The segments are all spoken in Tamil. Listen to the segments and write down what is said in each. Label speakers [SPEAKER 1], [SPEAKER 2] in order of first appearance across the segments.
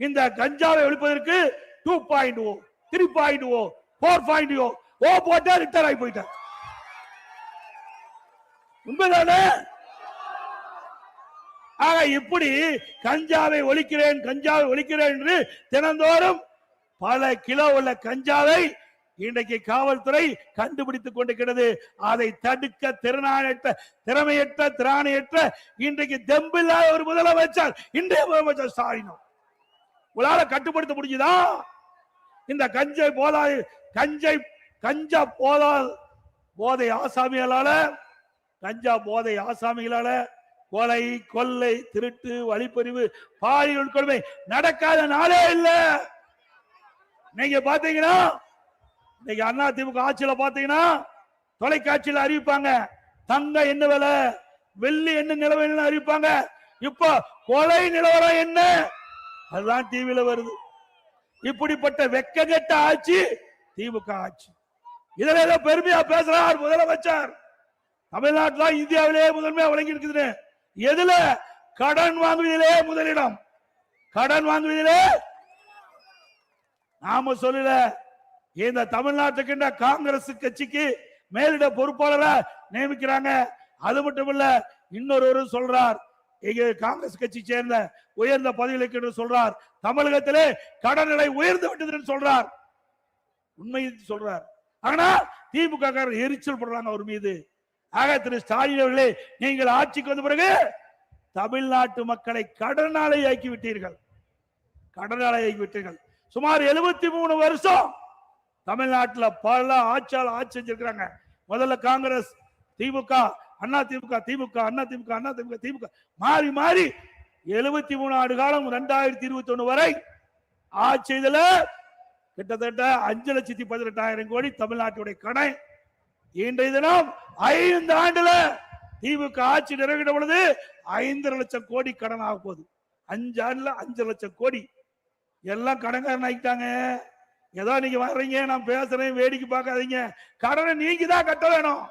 [SPEAKER 1] இந்த கஞ்சாவை ஒழிப்பதற்கு two point o three point o four point o ஓ போட்டா ரிட்டர் ஆகி போயிட்டார் உண்மைதானே? ஆக இப்படி கஞ்சாவை ஒழிக்கிறேன் கஞ்சாவை ஒழிக்கிறேன் என்று தினந்தோறும் பல கிலோ உள்ள கஞ்சாவை இன்றைக்கு காவல்துறை கண்டுபிடித்துக் கொண்டிருக்கிறது. அதை தடுக்க திறனாயற்ற திறமையற்ற திராணையற்ற இன்றைக்கு தெம்பில்லாத ஒரு முதலமைச்சர் இன்றைய முதலமைச்சர் ஸ்டாலின் உங்களால கட்டுப்படுத்த முடிஞ்சுதா? இந்த கஞ்சை போதா கஞ்சை கஞ்சா போதா போதை ஆசாமிகளால கஞ்சா போதை ஆசாமிகளால கொலை கொள்ளை திருட்டு வழிப்பறிவு பாலியல் கொடுமை நடக்காத நாளே இல்ல. நீங்க பாத்தீங்கன்னா இன்னைக்கு அண்ணா திமுக ஆட்சியில பாத்தீங்கன்னா தொலைக்காட்சியில அறிவிப்பாங்க தங்க என்ன விலை வெள்ளி என்ன நிலவரம் அறிவிப்பாங்க. இப்ப கொலை நிலவரம் என்ன? அதுதான் டிவியில வருது. இப்படிப்பட்ட வெக்ககெட்ட ஆட்சி திமுக ஆட்சி. இதுல ஏதோ பெருமையா பேசுறார் முதலமைச்சர். தமிழ்நாட்டில் இந்தியாவிலே முதன்மையா வழங்கி இருக்குது எதுல? கடன் வாங்குவதிலே முதலிடம். கடன் வாங்குவதிலே நாம சொல்லல. இந்த தமிழ்நாட்டுக்கு காங்கிரஸ் கட்சிக்கு மேலிட பொறுப்பாளரை நியமிக்கிறாங்க. அது மட்டும் இல்ல இன்னொருவரும் சொல்றார். இங்க காங்கிரஸ் கட்சி சேர்ந்த உயர்ந்த பதவிகளுக்கு என்று சொல்றார். தமிழகத்திலே கடன் நிலை உயர்ந்து விட்டது என்று சொல்றார். உண்மை சொல்றார். ஆனா திமுக காரர் எரிச்சல் படுறாங்க அவர் மீது. ஆக திரு ஸ்டாலின் அவர்களே நீங்கள் ஆட்சிக்கு வந்த பிறகு தமிழ்நாட்டு மக்களை கடனாளி ஆக்கி விட்டீர்கள் கடனாளி ஆக்கி விட்டீர்கள் சுமார் எழுபத்தி மூணு வருஷம் தமிழ்நாட்டில் பல ஆட்சியாளர் ஆட்சி செஞ்சிருக்கிறாங்க. முதல்ல காங்கிரஸ் திமுக அண்ணா திமுக திமுக அண்ணா திமுக அண்ணா திமுக திமுக. மாறி மாறி எழுபத்தி மூணு ஆண்டு காலம் ரெண்டாயிரத்தி இருபத்தி ஒண்ணு வரை ஆட்சி இதுல கிட்டத்தட்ட அஞ்சு லட்சத்தி பதினெட்டாயிரம் கோடி தமிழ்நாட்டுடைய கடன். இன்றைய தினம் ஐந்து ஆண்டுல திமுக ஆட்சி நிறைவேற்ற பொழுது ஐந்தரை லட்சம் கோடி கடன் ஆக போகுது. அஞ்சு ஆண்டுல அஞ்சு லட்சம் கோடி. எல்லாம் கடன்காரன் ஆகிட்டாங்க ஏதோ நீங்க வர்றீங்க நான் பேசுறேன் வேடிக்கை பார்க்காதீங்க. கடனை நீங்க தான் கட்ட வேணும்.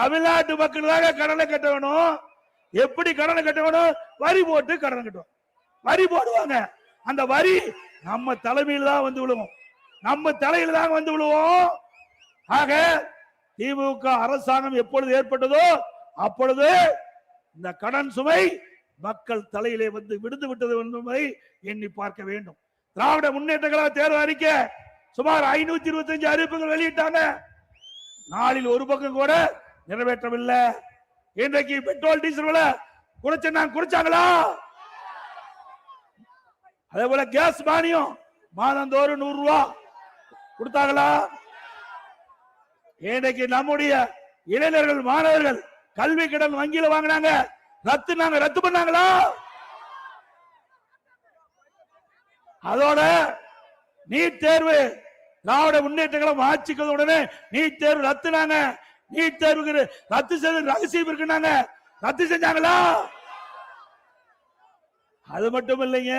[SPEAKER 1] தமிழ்நாட்டு மக்கள் தாங்க கடனை கட்ட வேணும். எப்படி கடனை கட்ட வேணும்? வரி போட்டு கடனை கட்டுவோம். வரி போடுவாங்க. அந்த வரி நம்ம தலைமையில் தான் வந்து விழுவோம் நம்ம தலையில் தான் வந்து விழுவோம். ஆக திமுக அரசாங்கம் எப்பொழுது ஏற்பட்டதோ அப்பொழுது இந்த கடன் சுமை மக்கள் தலையிலே வந்து விடுந்து விட்டது என்பதை எண்ணி பார்க்க வேண்டும். திராவிட முன்னேற்ற கழக தேர்தல் அறிக்கை சுமார் ஐநூத்தி இருபத்தி அஞ்சு அறிவிப்புகள் வெளியிட்டாங்க. நாளில் ஒரு பக்கம் கூட நிறைவேற்றவில்லை. இன்றைக்கு பெட்ரோல் டீசல் விலை குறைச்சு நான் குறைச்சாங்களா? அதே போல கேஸ் மானியம் மாதந்தோறும் நூறு ரூபா கொடுத்தாங்களா? இன்றைக்கு நம்முடைய இளைஞர்கள் மாணவர்கள் கல்வி கடன் வங்கியில வாங்கினாங்க. ரத்து நாங்க ரத்து பண்ணாங்களா? அதோட நீட் தேர்வு திராவிட முன்னேற்ற கழகம் ஆட்சிக்கு உடனே நீட் தேர்வு ரத்துனாங்க. நீட் தேர்வுக்கு ரத்து செய்து ரகசியம் இருக்குனாங்க ரத்து செஞ்சாங்களா? அது மட்டும் இல்லைங்க.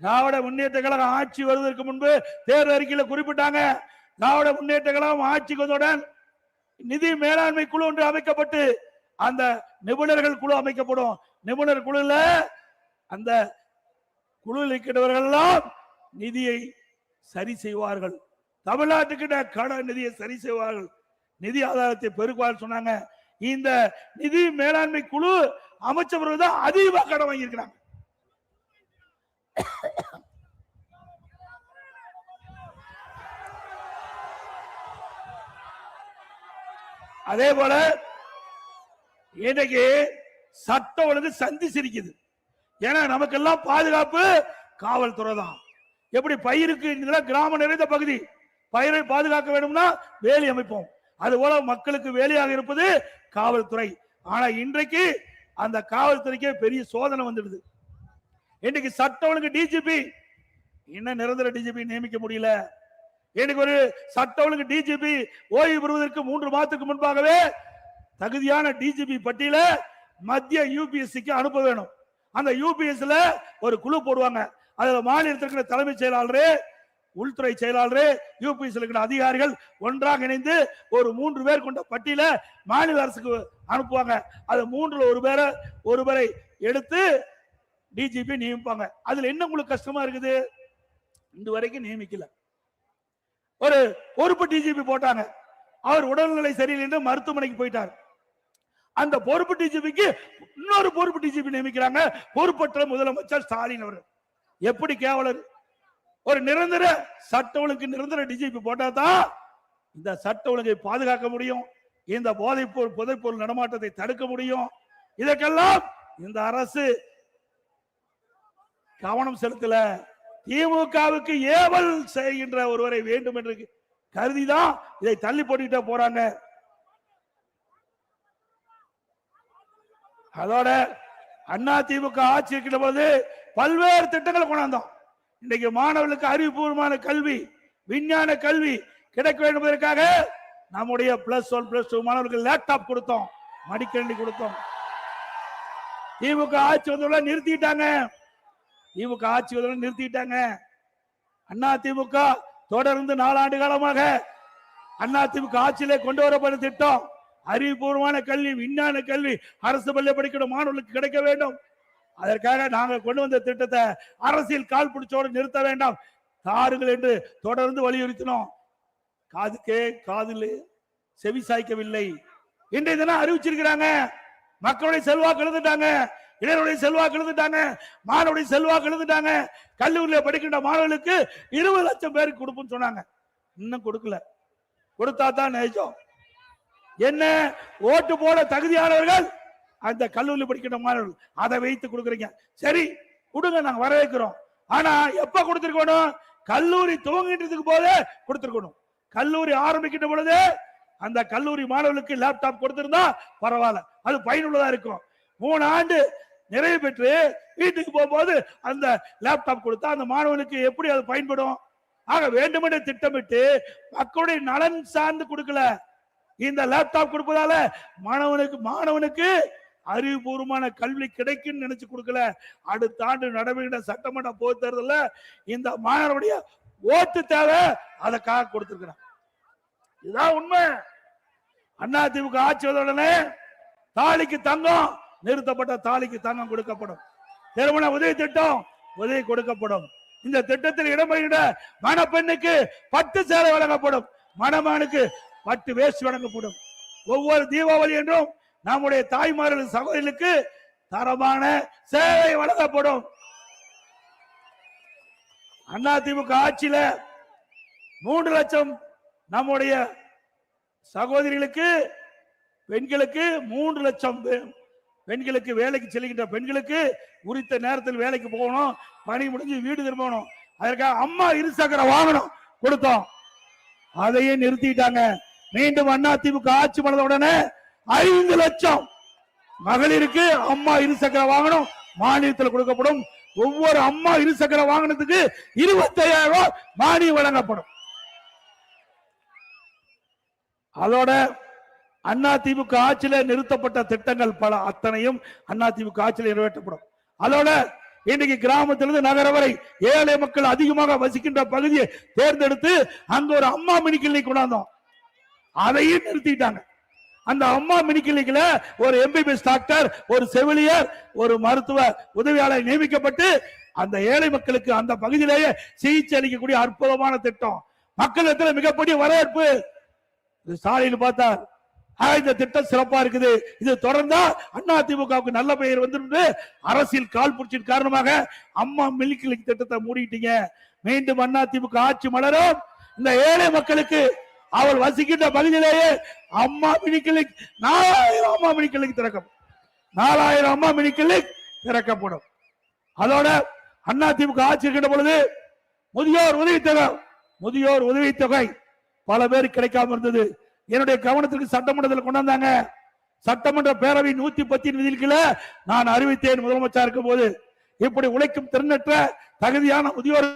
[SPEAKER 1] திராவிட முன்னேற்ற கழகம் ஆட்சி வருவதற்கு முன்பு தேர்தல் அறிக்கையில் குறிப்பிட்டாங்க. திராவிட முன்னேற்ற கழகம் ஆட்சிக்கு வந்தவுடன் நிதி மேலாண்மை குழு ஒன்று அமைக்கப்பட்டு அந்த நிபுணர்கள் குழு அமைக்கப்படும். நிபுணர் குழுல அந்த குழுவில் இருக்கிறவர்கள் எல்லாம் நிதியை சரி செய்வார்கள். தமிழ்நாட்டுக்கிட்ட கடன் நிதியை சரி செய்வார்கள். நிதி ஆதாரத்தை பெருக்குவார் சொன்னாங்க. இந்த நிதி மேலாண்மை குழு அமைச்சவர்கள் தான் அதிகமாக கடன் வாங்கியிருக்கிறாங்க. அதே போல இன்னைக்கு சட்டம் ஒழுங்கு சந்தி சிரிக்குது. ஏன்னா நமக்கெல்லாம் பாதுகாப்பு காவல்துறை தான். எப்படி பயிருக்கு கிராம நிறைந்த பகுதி. பயிரை பாதுகாக்க வேணும்னா வேலி அமைப்போம். அதுபோல மக்களுக்கு வேலையாக இருப்பது காவல்துறை. ஆனா இன்றைக்கு அந்த காவல்துறைக்கே பெரிய சோதனை வந்துடுது. இன்னைக்கு சட்டம் ஒழுங்கு டிஜிபி இன்னும் நிரந்தர டிஜிபி நியமிக்க முடியல. இன்னைக்கு ஒரு சட்ட ஒழுங்கு டிஜிபி ஓய்வு பெறுவதற்கு மூன்று மாதத்துக்கு முன்பாகவே தகுதியான டிஜிபி பட்டியல மத்திய யூபிஎஸ்சிக்கு அனுப்ப வேணும். அந்த யூபிஎஸ்ல ஒரு குழு போடுவாங்க. அதுல மாநிலத்தில் இருக்கிற தலைமைச் செயலாளர் உள்துறை செயலாளர் யூபிஎஸ் இருக்கிற அதிகாரிகள் ஒன்றாக இணைந்து ஒரு மூன்று பேர் கொண்ட பட்டியல மாநில அரசுக்கு அனுப்புவாங்க. அது மூன்றுல ஒரு பேரை ஒரு பேரை எடுத்து டிஜிபி நியமிப்பாங்க. அதுல என்ன உங்களுக்கு கஷ்டமா இருக்குது? இந்த வரைக்கும் நியமிக்கல. ஒரு பொறுப்பு டிஜிபி போட்டாங்க. அவர் உடல்நிலை சரியில்லை என்று மருத்துவமனைக்கு போயிட்டார். அந்த பொறுப்பு டிஜிபிக்கு இன்னொரு பொறுப்பு டிஜிபி நியமிக்கிறாங்க. பொறுப்பற்ற முதலமைச்சர் ஸ்டாலின் அவர் எப்படி கேவலர்? ஒரு நிரந்தர சட்ட ஒழுங்கு நிரந்தர டிஜிபி போட்டால் தான் இந்த சட்ட ஒழுங்கை பாதுகாக்க முடியும். இந்த போதைப்பொருள் புதைப்பொருள் நடமாட்டத்தை தடுக்க முடியும். இதற்கெல்லாம் இந்த அரசு கவனம் செலுத்தல. திமுகவுக்கு ஏவல் செய்கின்ற ஒருவரை வேண்டும் என்று கருதிதான் இதை தள்ளி போட்டுக்கிட்ட போறாங்க. அதோட அண்ணா திமுக ஆட்சி இருக்கின்ற போது பல்வேறு திட்டங்களை கொண்டாந்தோம். இன்றைக்கு மாணவர்களுக்கு அறிவுபூர்வமான கல்வி விஞ்ஞான கல்வி கிடைக்க வேண்டும் என்பதற்காக நம்முடைய பிளஸ் ஒன் பிளஸ் டூ மாணவர்களுக்கு லேப்டாப் கொடுத்தோம். மடிக்கண்டி கொடுத்தோம். திமுக ஆட்சி வந்தவங்கள நிறுத்திட்டாங்க. திமுக ஆட்சி வந்தவங்கள நிறுத்திட்டாங்க. அண்ணா திமுக தொடர்ந்து நாலாண்டு காலமாக அண்ணா திமுக ஆட்சியிலே கொண்டு வரப்பட்ட திட்டம் அறிவுபூர்வமான கல்வி விஞ்ஞான கல்வி அரசு பள்ளி படிக்கிற மாணவர்களுக்கு கிடைக்க வேண்டும். அதற்காக நாங்கள் கொண்டு வந்த திட்டத்தை அரசியல் கால் பிடிச்சோடு நிறுத்த வேண்டாம். தாருங்கள் என்று தொடர்ந்து வலியுறுத்தினோம். காதுக்கே காதில் செவி சாய்க்கவில்லை. இன்றைய தினம் அறிவிச்சிருக்கிறாங்க. மக்களுடைய செல்வாக்கு எழுந்துட்டாங்க இளைஞருடைய செல்வாக்கு எழுந்துட்டாங்க மாணவருடைய செல்வாக்கு எழுந்துட்டாங்க கல்லூரியில் படிக்கின்ற மாணவர்களுக்கு இருபது லட்சம் பேருக்கு கொடுப்போம்னு சொன்னாங்க. இன்னும் கொடுக்கல. கொடுத்தா தான் நிஜம் என்ன? ஓட்டு போட தகுதியானவர்கள் அந்த கல்லூரியில் படிக்கின்ற மாணவர்கள். அதை வைத்து கொடுக்குறீங்க. சரி கொடுங்க நாங்கள் வரவேற்கிறோம். ஆனா எப்ப கொடுத்துருக்கணும்? கல்லூரி துவங்கிட்டு போதே கொடுத்துருக்கணும். கல்லூரி ஆரம்பிக்கின்ற பொழுது அந்த கல்லூரி மாணவர்களுக்கு லேப்டாப் கொடுத்திருந்தா பரவாயில்ல. அது பயனுள்ளதா இருக்கும். மூணு ஆண்டு நிறைவு பெற்று வீட்டுக்கு போகும்போது அந்த லேப்டாப் கொடுத்தா அந்த மாணவனுக்கு எப்படி அது பயன்படும்? ஆக வேண்டுமென்று திட்டமிட்டு மக்களுடைய நலன் சார்ந்து கொடுக்கல. இந்த லேப்டாப் கொடுப்பதால மாணவனுக்கு மாணவனுக்கு அறிவுபூர்வமான கல்வி கிடைக்கும்னு நினைச்சு கொடுக்கல. அடுத்த ஆண்டு நடைபெறுகிற சட்டமன்ற பொது தேர்தலில் இந்த மாணவருடைய ஓட்டு தேவை அதற்காக கொடுத்திருக்கிறான் இதுதான் உண்மை. அண்ணா திமுக ஆட்சி உடனே தாலிக்கு தங்கம் நிறுத்தப்பட்ட தாலிக்கு தங்கம் கொடுக்கப்படும். திருமண உதவி திட்டம் உதவி கொடுக்கப்படும். இந்த திட்டத்தில் இடம்பெறுகிற மணப்பெண்ணுக்கு பட்டு சேலை வழங்கப்படும். மணமானுக்கு பட்டு வேஷ்டி வழங்கப்படும். ஒவ்வொரு தீபாவளி என்றும் நம்முடைய தாய்மார்கள் சகோதரிகளுக்கு தரமான சேவை வழங்கப்படும். அண்ணா திமுக ஆட்சியில மூன்று லட்சம் நம்முடைய சகோதரிகளுக்கு பெண்களுக்கு மூன்று லட்சம் பெண்களுக்கு வேலைக்கு செல்கின்ற பெண்களுக்கு குறித்த நேரத்தில் வேலைக்கு போகணும் பணி முடிஞ்சு வீடு திரும்பணும் அதற்காக அம்மா இருசக்கர வாகனம் கொடுத்தோம். அதையே நிறுத்திட்டாங்க. மீண்டும் அண்ணா ஆட்சி பண்ணத உடனே ஐந்து லட்சம். மகளிருக்கு அம்மா இருசக்கர வாகனம் மானியத்தில் கொடுக்கப்படும். ஒவ்வொரு அம்மா இருசக்கர வாகனத்துக்கு இருபத்தையாயிரம் ரூபாய் மானியம் வழங்கப்படும். அதோட அண்ணா திமுக ஆட்சியில நிறுத்தப்பட்ட திட்டங்கள் பல அத்தனையும் அண்ணா திமுக ஆட்சியில் நிறைவேற்றப்படும். அதோட இன்னைக்கு கிராமத்திலிருந்து நகர வரை ஏழை மக்கள் அதிகமாக வசிக்கின்ற பகுதியை தேர்ந்தெடுத்து அங்க ஒரு அம்மா மினி கிளினிக் கொண்டாந்தோம். அதையும் நிறுத்திட்டாங்க. அந்த அம்மா மினி ஒரு எம்பிபிஎஸ் டாக்டர் ஒரு செவிலியர் ஒரு மருத்துவ உதவியாளர் நியமிக்கப்பட்டு அந்த ஏழை மக்களுக்கு அந்த பகுதியிலேயே சிகிச்சை அளிக்கக்கூடிய அற்புதமான திட்டம். மக்களிடத்தில் மிகப்பெரிய வரவேற்பு. ஸ்டாலின் பார்த்தார். இந்த திட்டம் சிறப்பா இருக்குது. இது தொடர்ந்தா அண்ணா திமுகவுக்கு நல்ல பெயர் வந்து அரசியல் கால் புடிச்சின் காரணமாக அம்மா மில்கிளிக் திட்டத்தை மூடிட்டீங்க. மீண்டும் அண்ணா திமுக ஆட்சி மலரும். இந்த ஏழை மக்களுக்கு அவள் வசிக்கின்ற பகுதியிலேயே அம்மா மினி நாலாயிரம் அம்மா மினி திறக்கப்படும் திறக்கும். நாலாயிரம் அம்மா மினி திறக்கப்படும். அதோட அண்ணா திமுக ஆட்சி இருக்கின்ற பொழுது முதியோர் உதவித்தொகை முதியோர் உதவித்தொகை பல பேர் கிடைக்காம இருந்தது. என்னுடைய கவனத்திற்கு சட்டமன்றத்தில் கொண்டாந்தாங்க சட்டமன்ற பேரவை நூத்தி பத்தின் விதிகள நான் அறிவித்தேன் முதலமைச்சர் இருக்கும் போது இப்படி உழைக்கும் திறனற்ற தகுதியான முதியோர்